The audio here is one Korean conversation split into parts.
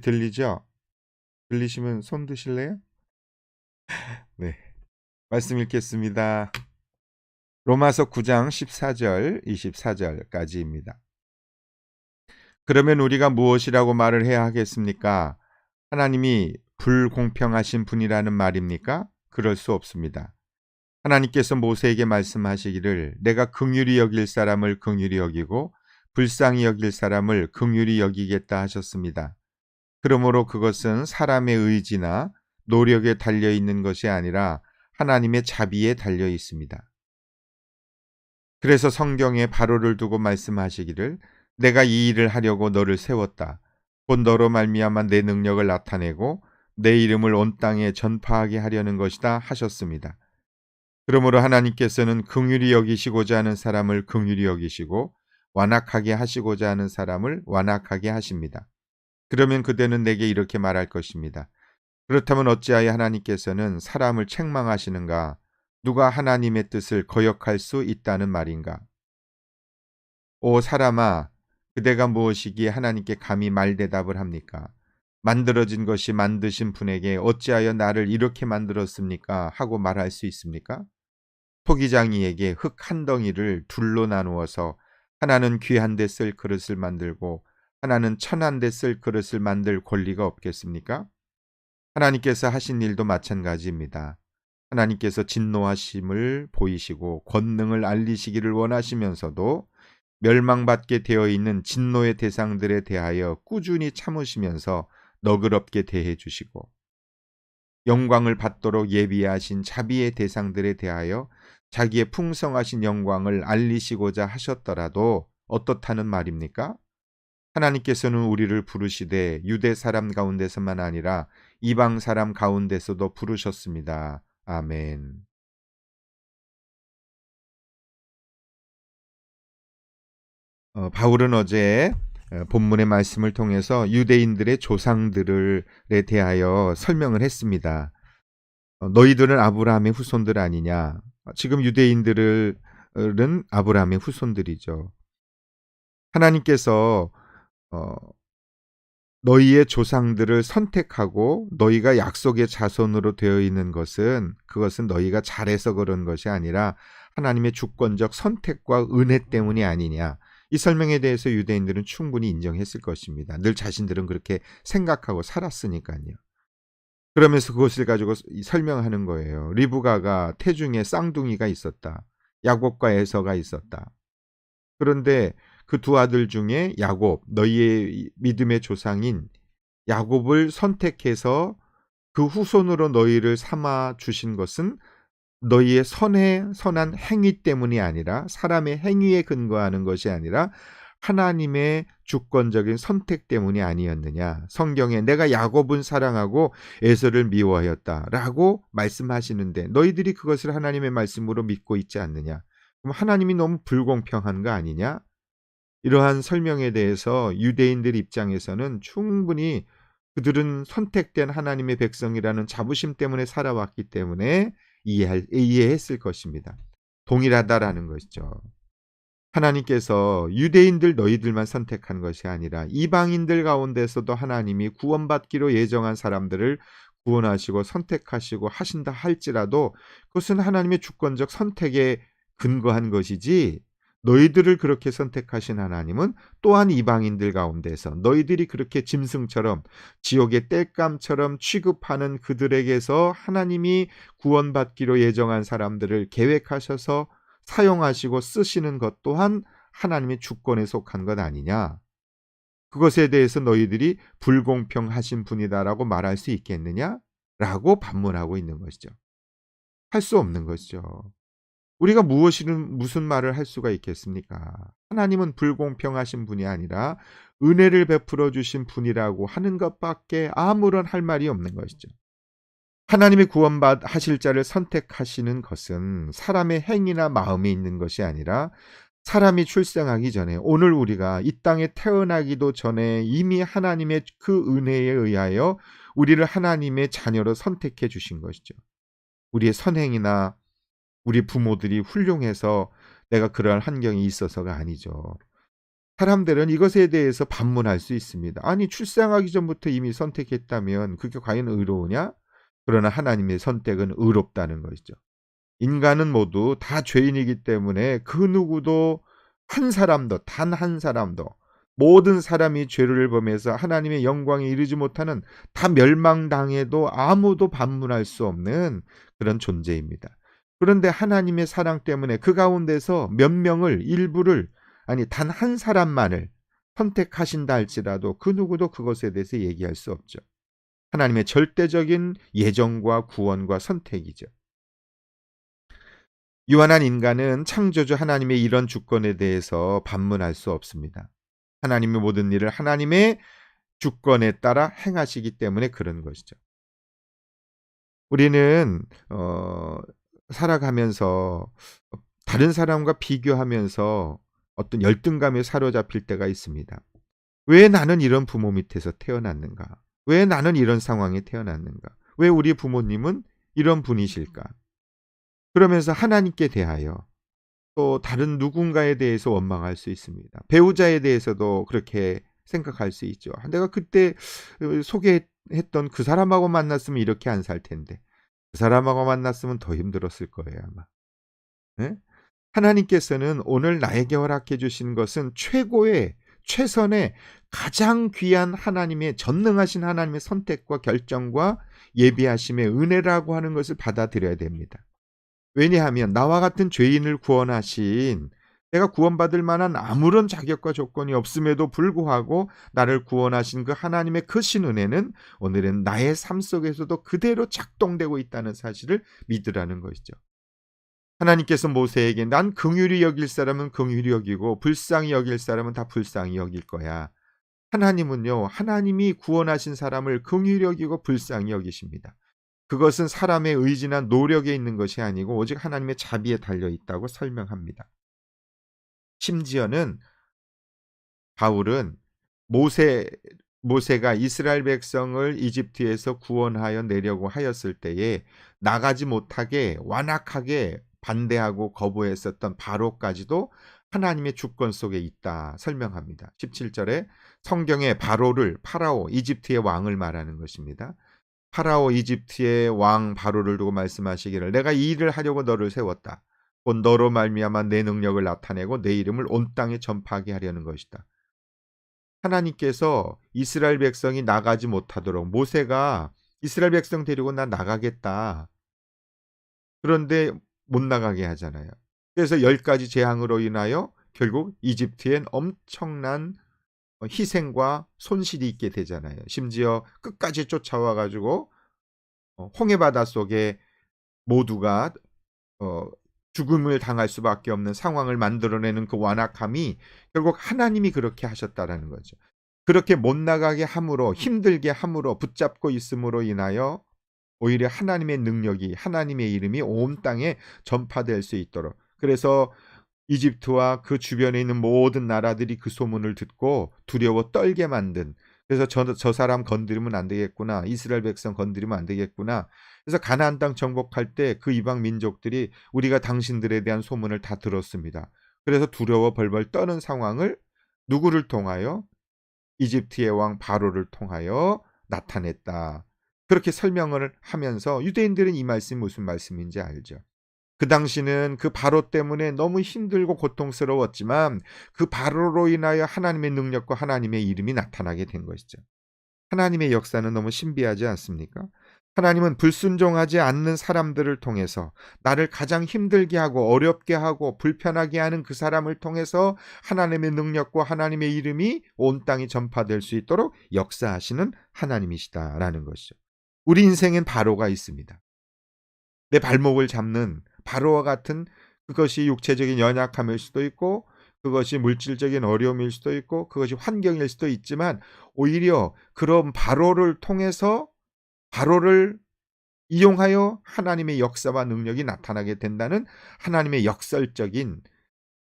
들리죠? 들리시면 손 드실래요? 네. 말씀 읽겠습니다. 로마서 9장 14절, 24절까지입니다. 그러면 우리가 무엇이라고 말을 해야 하겠습니까? 하나님이 불공평하신 분이라는 말입니까? 그럴 수 없습니다. 하나님께서 모세에게 말씀하시기를 내가 긍휼히 여길 사람을 긍휼히 여기고 불쌍히 여길 사람을 긍휼히 여기겠다 하셨습니다. 그러므로 그것은 사람의 의지나 노력에 달려 있는 것이 아니라 하나님의 자비에 달려 있습니다. 그래서 성경에 바로를 두고 말씀하시기를 내가 이 일을 하려고 너를 세웠다. 곧 너로 말미암아 내 능력을 나타내고 내 이름을 온 땅에 전파하게 하려는 것이다 하셨습니다. 그러므로 하나님께서는 긍휼히 여기시고자 하는 사람을 긍휼히 여기시고 완악하게 하시고자 하는 사람을 완악하게 하십니다. 그러면 그대는 내게 이렇게 말할 것입니다. 그렇다면 어찌하여 하나님께서는 사람을 책망하시는가? 누가 하나님의 뜻을 거역할 수 있다는 말인가? 오 사람아, 그대가 무엇이기에 하나님께 감히 말대답을 합니까? 만들어진 것이 만드신 분에게 어찌하여 나를 이렇게 만들었습니까? 하고 말할 수 있습니까? 토기장이에게 흙 한 덩이를 둘로 나누어서 하나는 귀한 데 쓸 그릇을 만들고 하나는 천한 데 쓸 그릇을 만들 권리가 없겠습니까? 하나님께서 하신 일도 마찬가지입니다. 하나님께서 진노하심을 보이시고 권능을 알리시기를 원하시면서도 멸망받게 되어 있는 진노의 대상들에 대하여 꾸준히 참으시면서 너그럽게 대해 주시고 영광을 받도록 예비하신 자비의 대상들에 대하여 자기의 풍성하신 영광을 알리시고자 하셨더라도 어떻다는 말입니까? 하나님께서는 우리를 부르시되 유대 사람 가운데서만 아니라 이방 사람 가운데서도 부르셨습니다. 아멘. 어, 바울은 어제 어, 본문의 말씀을 통해서 유대인들의 조상들에 대하여 설명을 했습니다. 어, 너희들은 아브라함의 후손들 아니냐? 지금 유대인들은 아브라함의 후손들이죠. 하나님께서 어, 너희의 조상들을 선택하고 너희가 약속의 자손으로 되어 있는 것은 그것은 너희가 잘해서 그런 것이 아니라 하나님의 주권적 선택과 은혜 때문이 아니냐. 이 설명에 대해서 유대인들은 충분히 인정했을 것입니다. 늘 자신들은 그렇게 생각하고 살았으니까요. 그러면서 그것을 가지고 설명하는 거예요. 리브가가 태중에 쌍둥이가 있었다. 야곱과 에서가 있었다. 그런데 그 두 아들 중에 야곱, 너희의 믿음의 조상인 야곱을 선택해서 그 후손으로 너희를 삼아 주신 것은 너희의 선의 선한 행위 때문이 아니라 사람의 행위에 근거하는 것이 아니라 하나님의 주권적인 선택 때문이 아니었느냐. 성경에 내가 야곱은 사랑하고 에서를 미워하였다라고 말씀하시는데 너희들이 그것을 하나님의 말씀으로 믿고 있지 않느냐. 그럼 하나님이 너무 불공평한 거 아니냐? 이러한 설명에 대해서 유대인들 입장에서는 충분히 그들은 선택된 하나님의 백성이라는 자부심 때문에 살아왔기 때문에 이해할, 이해했을 것입니다. 동일하다라는 것이죠. 하나님께서 유대인들 너희들만 선택한 것이 아니라 이방인들 가운데서도 하나님이 구원받기로 예정한 사람들을 구원하시고 선택하시고 하신다 할지라도 그것은 하나님의 주권적 선택에 근거한 것이지 너희들을 그렇게 선택하신 하나님은 또한 이방인들 가운데서 너희들이 그렇게 짐승처럼 지옥의 땔감처럼 취급하는 그들에게서 하나님이 구원받기로 예정한 사람들을 계획하셔서 사용하시고 쓰시는 것 또한 하나님의 주권에 속한 것 아니냐. 그것에 대해서 너희들이 불공평하신 분이다라고 말할 수 있겠느냐? 라고 반문하고 있는 것이죠. 할 수 없는 것이죠. 우리가 무엇이든 무슨 말을 할 수가 있겠습니까? 하나님은 불공평하신 분이 아니라 은혜를 베풀어 주신 분이라고 하는 것밖에 아무런 할 말이 없는 것이죠. 하나님의 구원받 하실 자를 선택하시는 것은 사람의 행위나 마음에 있는 것이 아니라 사람이 출생하기 전에 오늘 우리가 이 땅에 태어나기도 전에 이미 하나님의 그 은혜에 의하여 우리를 하나님의 자녀로 선택해 주신 것이죠. 우리의 선행이나 우리 부모들이 훌륭해서 내가 그러한 환경이 있어서가 아니죠. 사람들은 이것에 대해서 반문할 수 있습니다. 아니 출생하기 전부터 이미 선택했다면 그게 과연 의로우냐? 그러나 하나님의 선택은 의롭다는 것이죠. 인간은 모두 다 죄인이기 때문에 그 누구도 한 사람도 단 한 사람도 모든 사람이 죄를 범해서 하나님의 영광에 이르지 못하는 다 멸망당해도 아무도 반문할 수 없는 그런 존재입니다. 그런데 하나님의 사랑 때문에 그 가운데서 몇 명을 일부를 아니 단 한 사람만을 선택하신다 할지라도 그 누구도 그것에 대해서 얘기할 수 없죠. 하나님의 절대적인 예정과 구원과 선택이죠. 유한한 인간은 창조주 하나님의 이런 주권에 대해서 반문할 수 없습니다. 하나님의 모든 일을 하나님의 주권에 따라 행하시기 때문에 그런 것이죠. 우리는 어, 살아가면서 다른 사람과 비교하면서 어떤 열등감에 사로잡힐 때가 있습니다. 왜 나는 이런 부모 밑에서 태어났는가? 왜 나는 이런 상황에 태어났는가? 왜 우리 부모님은 이런 분이실까? 그러면서 하나님께 대하여 또 다른 누군가에 대해서 원망할 수 있습니다. 배우자에 대해서도 그렇게 생각할 수 있죠. 내가 그때 소개했던 그 사람하고 만났으면 이렇게 안 살 텐데 그 사람하고 만났으면 더 힘들었을 거예요 아마. 네? 하나님께서는 오늘 나에게 허락해 주신 것은 최고의 최선의 가장 귀한 하나님의 전능하신 하나님의 선택과 결정과 예비하심의 은혜라고 하는 것을 받아들여야 됩니다. 왜냐하면 나와 같은 죄인을 구원하신 내가 구원받을 만한 아무런 자격과 조건이 없음에도 불구하고 나를 구원하신 그 하나님의 크신 은혜는 오늘은 나의 삶 속에서도 그대로 작동되고 있다는 사실을 믿으라는 것이죠. 하나님께서 모세에게 난 긍휼히 여길 사람은 긍휼히 여기고 불쌍히 여길 사람은 다 불쌍히 여길 거야. 하나님은요. 하나님이 구원하신 사람을 긍휼히 여기고 불쌍히 여기십니다. 그것은 사람의 의지나 노력에 있는 것이 아니고 오직 하나님의 자비에 달려 있다고 설명합니다. 심지어는 바울은 모세 모세가 이스라엘 백성을 이집트에서 구원하여 내려고 하였을 때에 나가지 못하게 완악하게 반대하고 거부했었던 바로까지도 하나님의 주권 속에 있다 설명합니다. 17절에 성경에 바로를 파라오 이집트의 왕을 말하는 것입니다. 파라오 이집트의 왕 바로를 두고 말씀하시기를 내가 이 일을 하려고 너를 세웠다. 곧 너로 말미암아 내 능력을 나타내고 내 이름을 온 땅에 전파하게 하려는 것이다. 하나님께서 이스라엘 백성이 나가지 못하도록 모세가 이스라엘 백성 데리고 나 나가겠다. 그런데 못 나가게 하잖아요. 그래서 열 가지 재앙으로 인하여 결국 이집트엔 엄청난 희생과 손실이 있게 되잖아요. 심지어 끝까지 쫓아와 가지고 어, 홍해 바다 속에 모두가 어, 죽음을 당할 수밖에 없는 상황을 만들어내는 그 완악함이 결국 하나님이 그렇게 하셨다라는 거죠. 그렇게 못 나가게 함으로 힘들게 함으로 붙잡고 있음으로 인하여 오히려 하나님의 능력이 하나님의 이름이 온 땅에 전파될 수 있도록 그래서 이집트와 그 주변에 있는 모든 나라들이 그 소문을 듣고 두려워 떨게 만든 그래서 저, 저 사람 건드리면 안 되겠구나 이스라엘 백성 건드리면 안 되겠구나 그래서 가나안 땅 정복할 때 그 이방 민족들이 우리가 당신들에 대한 소문을 다 들었습니다 그래서 두려워 벌벌 떠는 상황을 누구를 통하여 이집트의 왕 바로를 통하여 나타냈다 그렇게 설명을 하면서 유대인들은 이 말씀이 무슨 말씀인지 알죠. 그 당시는 그 바로 때문에 너무 힘들고 고통스러웠지만 그 바로로 인하여 하나님의 능력과 하나님의 이름이 나타나게 된 것이죠. 하나님의 역사는 너무 신비하지 않습니까? 하나님은 불순종하지 않는 사람들을 통해서 나를 가장 힘들게 하고 어렵게 하고 불편하게 하는 그 사람을 통해서 하나님의 능력과 하나님의 이름이 온 땅에 전파될 수 있도록 역사하시는 하나님이시다라는 것이죠. 우리 인생엔 바로가 있습니다. 내 발목을 잡는 바로와 같은 그것이 육체적인 연약함일 수도 있고 그것이 물질적인 어려움일 수도 있고 그것이 환경일 수도 있지만 오히려 그런 바로를 통해서 바로를 이용하여 하나님의 역사와 능력이 나타나게 된다는 하나님의 역설적인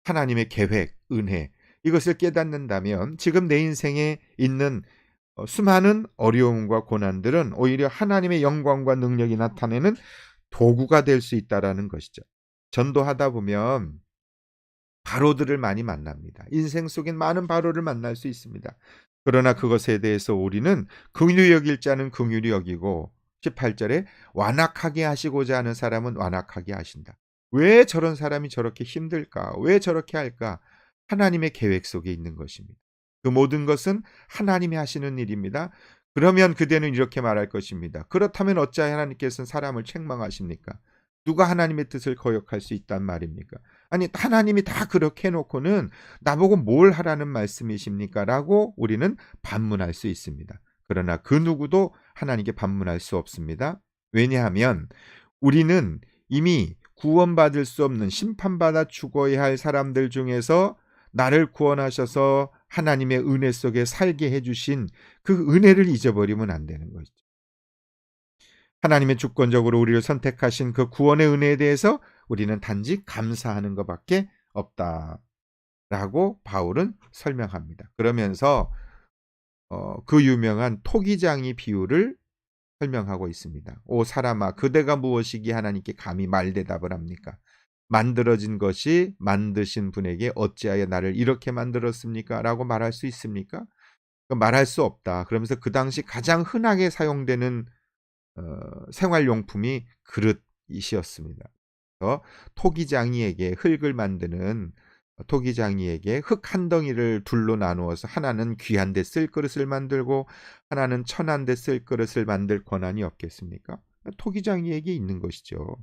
하나님의 계획, 은혜 이것을 깨닫는다면 지금 내 인생에 있는 어, 수많은 어려움과 고난들은 오히려 하나님의 영광과 능력이 나타내는 도구가 될 수 있다라는 것이죠. 전도하다 보면 바로들을 많이 만납니다. 인생 속엔 많은 바로를 만날 수 있습니다. 그러나 그것에 대해서 우리는 긍휼히 여길 자는 긍휼히 여기고 18절에 완악하게 하시고자 하는 사람은 완악하게 하신다. 왜 저런 사람이 저렇게 힘들까? 왜 저렇게 할까? 하나님의 계획 속에 있는 것입니다. 그 모든 것은 하나님이 하시는 일입니다. 그러면 그대는 이렇게 말할 것입니다. 그렇다면 어찌하여 하나님께서는 사람을 책망하십니까? 누가 하나님의 뜻을 거역할 수 있단 말입니까? 아니 하나님이 다 그렇게 해놓고는 나보고 뭘 하라는 말씀이십니까? 라고 우리는 반문할 수 있습니다. 그러나 그 누구도 하나님께 반문할 수 없습니다. 왜냐하면 우리는 이미 구원받을 수 없는 심판받아 죽어야 할 사람들 중에서 나를 구원하셔서 하나님의 은혜 속에 살게 해주신 그 은혜를 잊어버리면 안 되는 것이죠. 하나님의 주권적으로 우리를 선택하신 그 구원의 은혜에 대해서 우리는 단지 감사하는 것밖에 없다. 라고 바울은 설명합니다. 그러면서 어, 그 유명한 토기장이 비유를 설명하고 있습니다. 오 사람아 그대가 무엇이기 하나님께 감히 말대답을 합니까? 만들어진 것이 만드신 분에게 어찌하여 나를 이렇게 만들었습니까? 라고 말할 수 있습니까? 말할 수 없다. 그러면서 그 당시 가장 흔하게 사용되는 어, 생활용품이 그릇이었습니다. 토기장이에게 흙을 만드는 토기장이에게 흙 한 덩이를 둘로 나누어서 하나는 귀한 데 쓸 그릇을 만들고 하나는 천한 데 쓸 그릇을 만들 권한이 없겠습니까? 토기장이에게 있는 것이죠.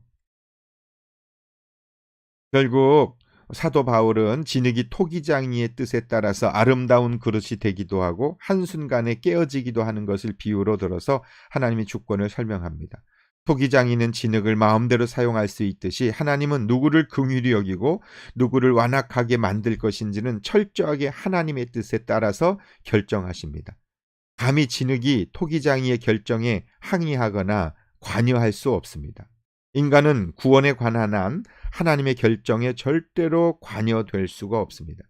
결국 사도 바울은 진흙이 토기장이의 뜻에 따라서 아름다운 그릇이 되기도 하고 한순간에 깨어지기도 하는 것을 비유로 들어서 하나님의 주권을 설명합니다. 토기장이는 진흙을 마음대로 사용할 수 있듯이 하나님은 누구를 긍휼히 여기고 누구를 완악하게 만들 것인지는 철저하게 하나님의 뜻에 따라서 결정하십니다. 감히 진흙이 토기장이의 결정에 항의하거나 관여할 수 없습니다. 인간은 구원에 관한 한 하나님의 결정에 절대로 관여될 수가 없습니다.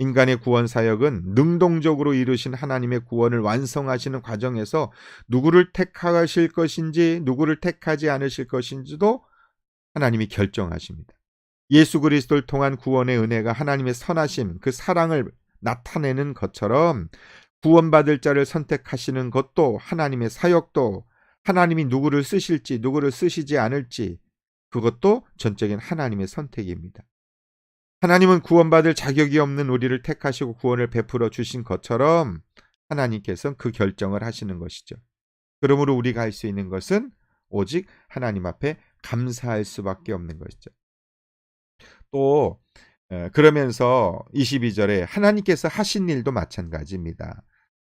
인간의 구원 사역은 능동적으로 이루신 하나님의 구원을 완성하시는 과정에서 누구를 택하실 것인지 누구를 택하지 않으실 것인지도 하나님이 결정하십니다. 예수 그리스도를 통한 구원의 은혜가 하나님의 선하심, 그 사랑을 나타내는 것처럼 구원받을 자를 선택하시는 것도 하나님의 사역도 하나님이 누구를 쓰실지 누구를 쓰시지 않을지 그것도 전적인 하나님의 선택입니다. 하나님은 구원받을 자격이 없는 우리를 택하시고 구원을 베풀어 주신 것처럼 하나님께서는 그 결정을 하시는 것이죠. 그러므로 우리가 할 수 있는 것은 오직 하나님 앞에 감사할 수밖에 없는 것이죠. 또 그러면서 22절에 하나님께서 하신 일도 마찬가지입니다.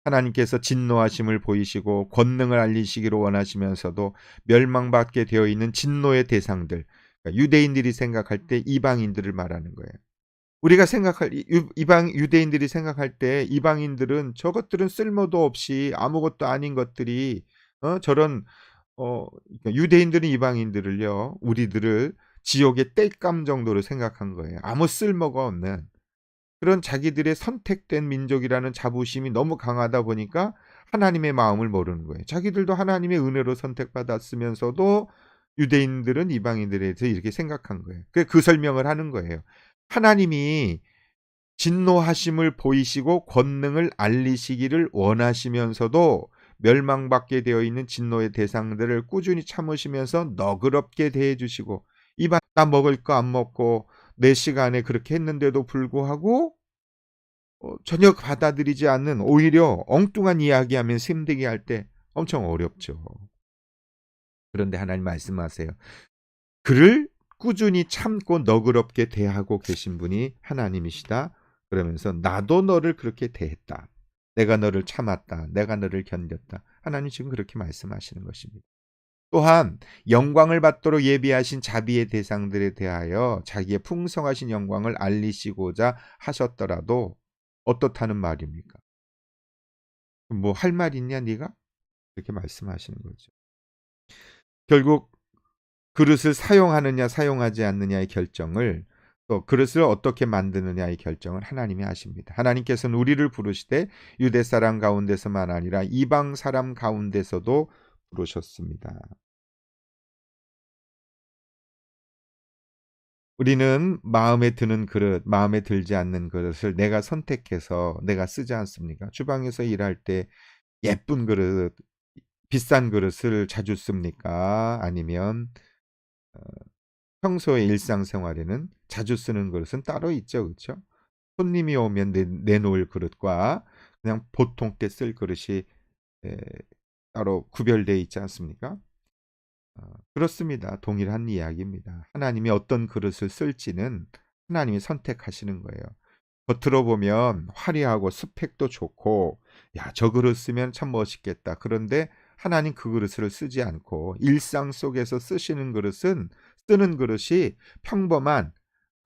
하나님께서 진노하심을 보이시고 권능을 알리시기로 원하시면서도 멸망받게 되어 있는 진노의 대상들, 그러니까 유대인들이 생각할 때 이방인들을 말하는 거예요. 우리가 생각할 이방 유대인들이 생각할 때 이방인들은 저것들은 쓸모도 없이 아무것도 아닌 것들이 어, 저런 어, 그러니까 유대인들은 이방인들을요 우리들을 지옥의 땔감 정도로 생각한 거예요. 아무 쓸모가 없는 그런 자기들의 선택된 민족이라는 자부심이 너무 강하다 보니까 하나님의 마음을 모르는 거예요. 자기들도 하나님의 은혜로 선택받았으면서도 유대인들은 이방인들에 대해서 이렇게 생각한 거예요. 그 설명을 하는 거예요. 하나님이 진노하심을 보이시고 권능을 알리시기를 원하시면서도 멸망받게 되어 있는 진노의 대상들을 꾸준히 참으시면서 너그럽게 대해 주시고 이방 나 먹을 거 안 먹고 내 시간에 그렇게 했는데도 불구하고 어, 전혀 받아들이지 않는 오히려 엉뚱한 이야기하면 힘들게 할 때 엄청 어렵죠. 그런데 하나님 말씀하세요. 그를 꾸준히 참고 너그럽게 대하고 계신 분이 하나님이시다. 그러면서 나도 너를 그렇게 대했다. 내가 너를 참았다. 내가 너를 견뎠다. 하나님 지금 그렇게 말씀하시는 것입니다. 또한 영광을 받도록 예비하신 자비의 대상들에 대하여 자기의 풍성하신 영광을 알리시고자 하셨더라도 어떻다는 말입니까? 뭐 할 말 있냐 네가? 이렇게 말씀하시는 거죠. 결국 그릇을 사용하느냐 사용하지 않느냐의 결정을 또 그릇을 어떻게 만드느냐의 결정을 하나님이 하십니다. 하나님께서는 우리를 부르시되 유대 사람 가운데서만 아니라 이방 사람 가운데서도 부르셨습니다. 우리는 마음에 드는 그릇, 마음에 들지 않는 그릇을 내가 선택해서 내가 쓰지 않습니까? 주방에서 일할 때 예쁜 그릇, 비싼 그릇을 자주 씁니까? 아니면 어, 평소의 일상생활에는 자주 쓰는 그릇은 따로 있죠, 그렇죠? 손님이 오면 내, 내놓을 그릇과 그냥 보통 때 쓸 그릇이 에, 따로 구별되어 있지 않습니까? 어, 그렇습니다. 동일한 이야기입니다. 하나님이 어떤 그릇을 쓸지는 하나님이 선택하시는 거예요. 겉으로 보면 화려하고 스펙도 좋고 야, 저 그릇 쓰면 참 멋있겠다. 그런데 하나님 그 그릇을 쓰지 않고 일상 속에서 쓰시는 그릇은 쓰는 그릇이 평범한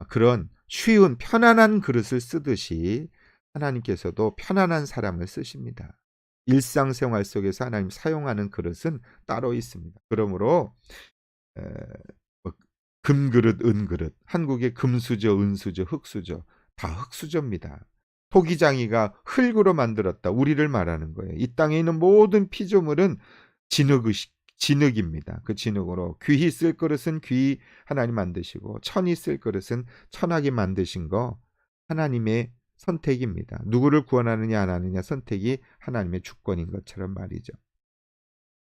그런 쉬운 편안한 그릇을 쓰듯이 하나님께서도 편안한 사람을 쓰십니다. 일상생활 속에서 하나님 사용하는 그릇은 따로 있습니다. 그러므로 뭐 금그릇, 은그릇, 한국의 금수저, 은수저, 흑수저 다 흑수저입니다. 토기장이가 흙으로 만들었다. 우리를 말하는 거예요. 이 땅에 있는 모든 피조물은 진흙, 진흙입니다. 그 진흙으로 귀히 쓸 그릇은 귀히 하나님 만드시고 천이 쓸 그릇은 천하게 만드신 거 하나님의 선택입니다. 누구를 구원하느냐 안 하느냐 선택이 하나님의 주권인 것처럼 말이죠.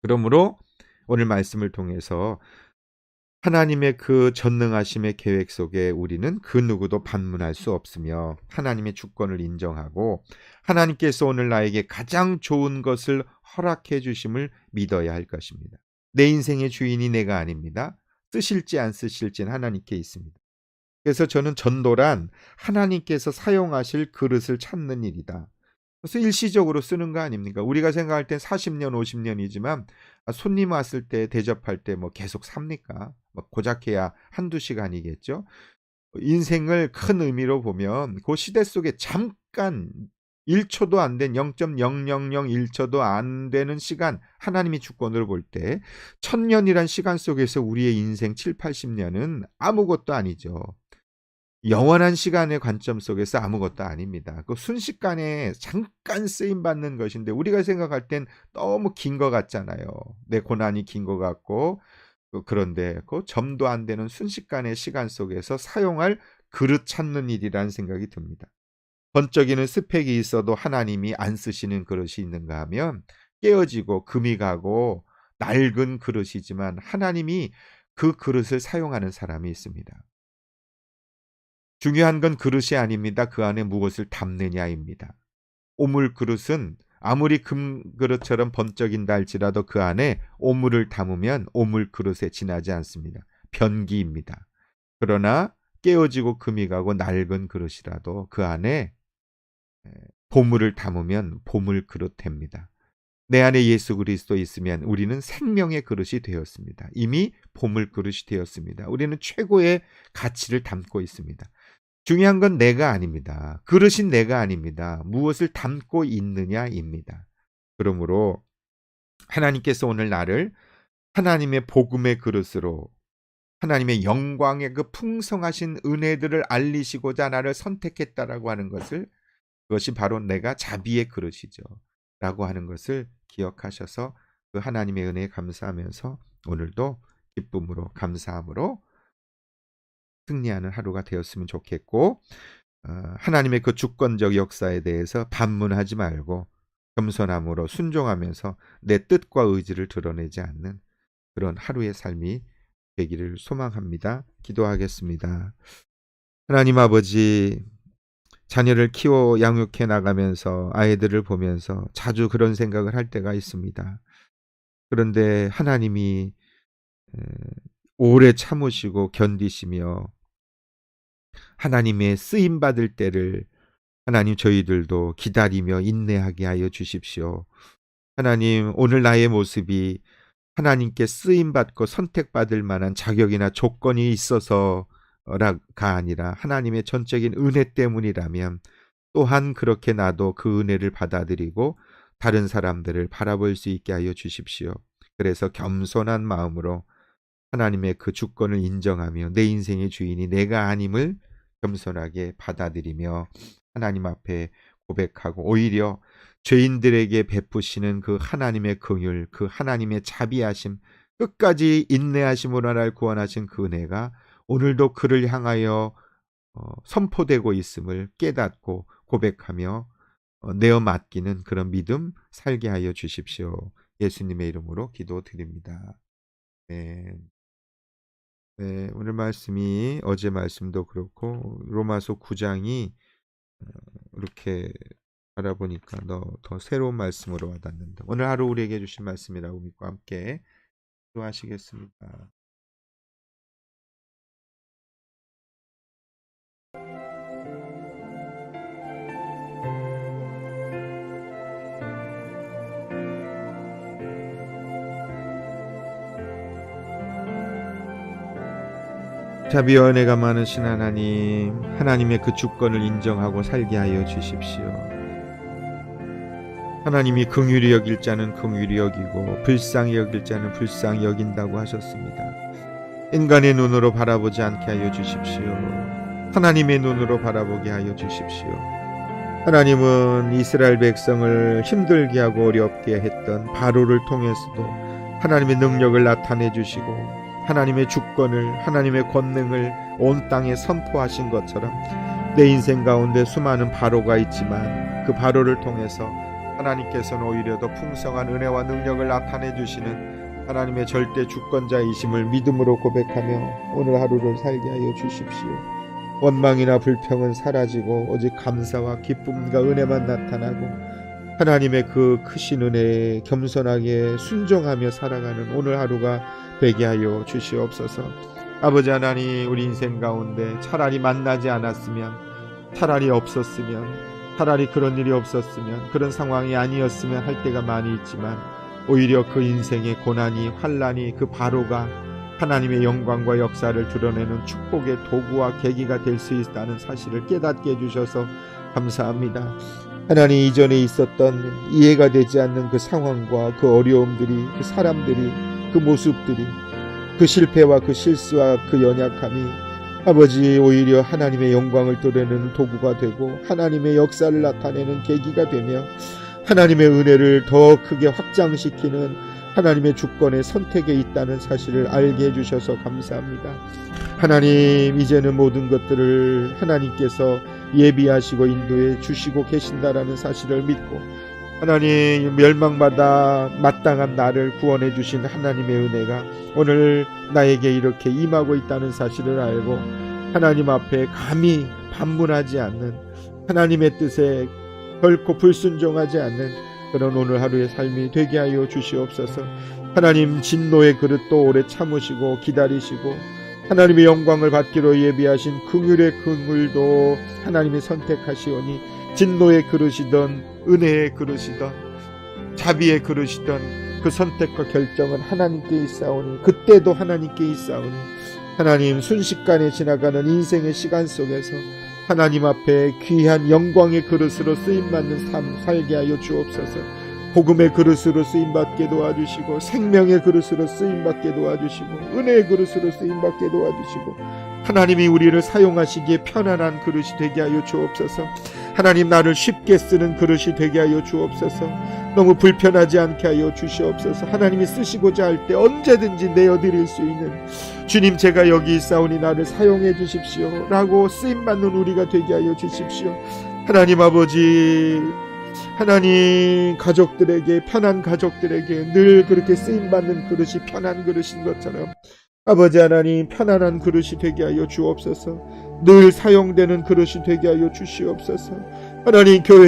그러므로 오늘 말씀을 통해서 하나님의 그 전능하심의 계획 속에 우리는 그 누구도 반문할 수 없으며 하나님의 주권을 인정하고 하나님께서 오늘 나에게 가장 좋은 것을 허락해 주심을 믿어야 할 것입니다. 내 인생의 주인이 내가 아닙니다. 쓰실지 안 쓰실지는 하나님께 있습니다. 그래서 저는 전도란 하나님께서 사용하실 그릇을 찾는 일이다. 그래서 일시적으로 쓰는 거 아닙니까? 우리가 생각할 땐 40년, 50년이지만 손님 왔을 때 대접할 때 뭐 계속 삽니까? 뭐 고작해야 한두 시간이겠죠. 인생을 큰 의미로 보면 그 시대 속에 잠깐 1초도 안 된 0.0001초도 안 되는 시간 하나님이 주권으로 볼때 천년이란 시간 속에서 우리의 인생 7, 80년은 아무것도 아니죠. 영원한 시간의 관점 속에서 아무것도 아닙니다. 그 순식간에 잠깐 쓰임 받는 것인데 우리가 생각할 땐 너무 긴 것 같잖아요. 내 고난이 긴 것 같고 그 그런데 그 점도 안 되는 순식간의 시간 속에서 사용할 그릇 찾는 일이라는 생각이 듭니다. 번쩍이는 스펙이 있어도 하나님이 안 쓰시는 그릇이 있는가 하면 깨어지고 금이 가고 낡은 그릇이지만 하나님이 그 그릇을 사용하는 사람이 있습니다. 중요한 건 그릇이 아닙니다. 그 안에 무엇을 담느냐입니다. 오물 그릇은 아무리 금 그릇처럼 번쩍인다 할지라도 그 안에 오물을 담으면 오물 그릇에 지나지 않습니다. 변기입니다. 그러나 깨어지고 금이 가고 낡은 그릇이라도 그 안에 보물을 담으면 보물 그릇 됩니다. 내 안에 예수 그리스도 있으면 우리는 생명의 그릇이 되었습니다. 이미 보물 그릇이 되었습니다. 우리는 최고의 가치를 담고 있습니다. 중요한 건 내가 아닙니다. 그릇인 내가 아닙니다. 무엇을 담고 있느냐입니다. 그러므로 하나님께서 오늘 나를 하나님의 복음의 그릇으로 하나님의 영광의 그 풍성하신 은혜들을 알리시고자 나를 선택했다라고 하는 것을 그것이 바로 내가 자비의 그릇이죠. 라고 하는 것을 기억하셔서 그 하나님의 은혜에 감사하면서 오늘도 기쁨으로 감사함으로 승리하는 하루가 되었으면 좋겠고 어, 하나님의 그 주권적 역사에 대해서 반문하지 말고 겸손함으로 순종하면서 내 뜻과 의지를 드러내지 않는 그런 하루의 삶이 되기를 소망합니다. 기도하겠습니다. 하나님 아버지 자녀를 키워 양육해 나가면서 아이들을 보면서 자주 그런 생각을 할 때가 있습니다. 그런데 하나님이 오래 참으시고 견디시며 하나님의 쓰임 받을 때를 하나님 저희들도 기다리며 인내하게 하여 주십시오. 하나님 오늘 나의 모습이 하나님께 쓰임 받고 선택받을 만한 자격이나 조건이 있어서가 아니라 하나님의 전적인 은혜 때문이라면 또한 그렇게 나도 그 은혜를 받아들이고 다른 사람들을 바라볼 수 있게 하여 주십시오. 그래서 겸손한 마음으로 하나님의 그 주권을 인정하며 내 인생의 주인이 내가 아님을 겸손하게 받아들이며 하나님 앞에 고백하고 오히려 죄인들에게 베푸시는 그 하나님의 긍휼, 그 하나님의 자비하심, 끝까지 인내하심으로 나를 구원하신 그 은혜가 오늘도 그를 향하여 어, 선포되고 있음을 깨닫고 고백하며 어, 내어 맡기는 그런 믿음 살게 하여 주십시오. 예수님의 이름으로 기도드립니다. 네. 네, 오늘 말씀이 어제 말씀도 그렇고 로마서 9장이 어, 이렇게 바라보니까 더, 더 새로운 말씀으로 와닿는다. 오늘 하루 우리에게 주신 말씀이라고 믿고 함께 기도하시겠습니다. 자비와 은혜가 많으신 하나님, 하나님의 그 주권을 인정하고 살게 하여 주십시오. 하나님이 긍휼히 여길 자는 긍휼히 여기고 불쌍히 여길 자는 불쌍히 여긴다고 하셨습니다. 인간의 눈으로 바라보지 않게 하여 주십시오. 하나님의 눈으로 바라보게 하여 주십시오. 하나님은 이스라엘 백성을 힘들게 하고 어렵게 했던 바로를 통해서도 하나님의 능력을 나타내 주시고 하나님의 주권을 하나님의 권능을 온 땅에 선포하신 것처럼 내 인생 가운데 수많은 바로가 있지만 그 바로를 통해서 하나님께서는 오히려 더 풍성한 은혜와 능력을 나타내 주시는 하나님의 절대 주권자이심을 믿음으로 고백하며 오늘 하루를 살게 하여 주십시오. 원망이나 불평은 사라지고 오직 감사와 기쁨과 은혜만 나타나고 하나님의 그 크신 은혜에 겸손하게 순종하며 살아가는 오늘 하루가 되게 하여 주시옵소서. 아버지 하나님 우리 인생 가운데 차라리 만나지 않았으면 차라리 없었으면 차라리 그런 일이 없었으면 그런 상황이 아니었으면 할 때가 많이 있지만 오히려 그 인생의 고난이 환란이 그 바로가 하나님의 영광과 역사를 드러내는 축복의 도구와 계기가 될 수 있다는 사실을 깨닫게 해주셔서 감사합니다. 하나님 이전에 있었던 이해가 되지 않는 그 상황과 그 어려움들이 그 사람들이 그 모습들이 그 실패와 그 실수와 그 연약함이 아버지 오히려 하나님의 영광을 드러내는 도구가 되고 하나님의 역사를 나타내는 계기가 되며 하나님의 은혜를 더 크게 확장시키는 하나님의 주권의 선택에 있다는 사실을 알게 해주셔서 감사합니다. 하나님 이제는 모든 것들을 하나님께서 예비하시고 인도해 주시고 계신다라는 사실을 믿고 하나님 멸망받아 마땅한 나를 구원해 주신 하나님의 은혜가 오늘 나에게 이렇게 임하고 있다는 사실을 알고 하나님 앞에 감히 반문하지 않는 하나님의 뜻에 결코 불순종하지 않는 그런 오늘 하루의 삶이 되게 하여 주시옵소서. 하나님 진노의 그릇도 오래 참으시고 기다리시고 하나님의 영광을 받기로 예비하신 긍휼의 긍휼도 하나님이 선택하시오니 진노의 그릇이던 은혜의 그릇이던 자비의 그릇이던 그 선택과 결정은 하나님께 있사오니 그때도 하나님께 있사오니 하나님 순식간에 지나가는 인생의 시간 속에서 하나님 앞에 귀한 영광의 그릇으로 쓰임받는 삶 살게 하여 주옵소서. 복음의 그릇으로 쓰임받게 도와주시고 생명의 그릇으로 쓰임받게 도와주시고 은혜의 그릇으로 쓰임받게 도와주시고 하나님이 우리를 사용하시기에 편안한 그릇이 되게 하여 주옵소서 하나님 나를 쉽게 쓰는 그릇이 되게 하여 주옵소서. 너무 불편하지 않게 하여 주시옵소서. 하나님이 쓰시고자 할 때 언제든지 내어 드릴 수 있는 주님 제가 여기 있사오니 나를 사용해 주십시오. 라고 쓰임 받는 우리가 되게 하여 주십시오. 하나님 아버지 하나님 가족들에게 편한 가족들에게 늘 그렇게 쓰임 받는 그릇이 편한 그릇인 것처럼 아버지 하나님 편안한 그릇이 되게 하여 주옵소서 늘 사용되는 그릇이 되게 하여 주시옵소서. 하나님 교회